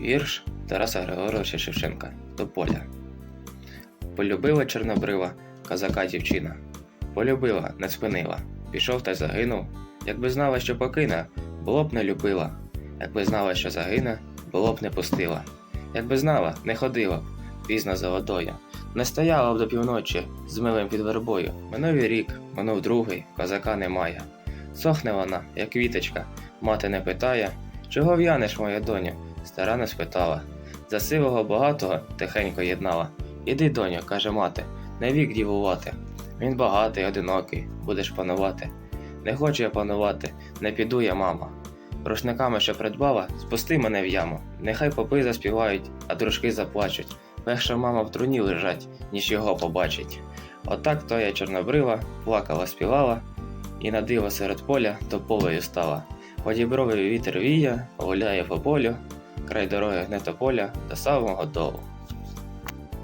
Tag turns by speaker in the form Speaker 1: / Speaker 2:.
Speaker 1: Вірш Тараса Григоровича Шевченка до поля. Полюбила чорнобрива козака дівчина. Полюбила, не спинила. Пішов та загинув. Якби знала, що покине, було б не любила. Якби знала, що загине, було б не пустила. Якби знала, не ходила б пізно за водою. Не стояла б до півночі з милим під вербою. Минув і рік, минув другий, козака немає. Сохне вона, як квіточка, мати не питає, чого в'янеш, моя доню? Стара не спитала. За сивого багатого тихенько єднала. Іди, доню, каже мати, не вік дівувати. Він багатий, одинокий, будеш панувати. Не хочу я панувати, не піду я, мама. Рушниками, що придбала, спусти мене в яму. Нехай попи заспівають, а дружки заплачуть. Легше мама в труні лежать, ніж його побачить. Отак то я чорнобрива, плакала, співала, і на диво серед поля тополею стала. По дібровий вітер віє, гуляє по полю, край дороги гнета поля до самого долу.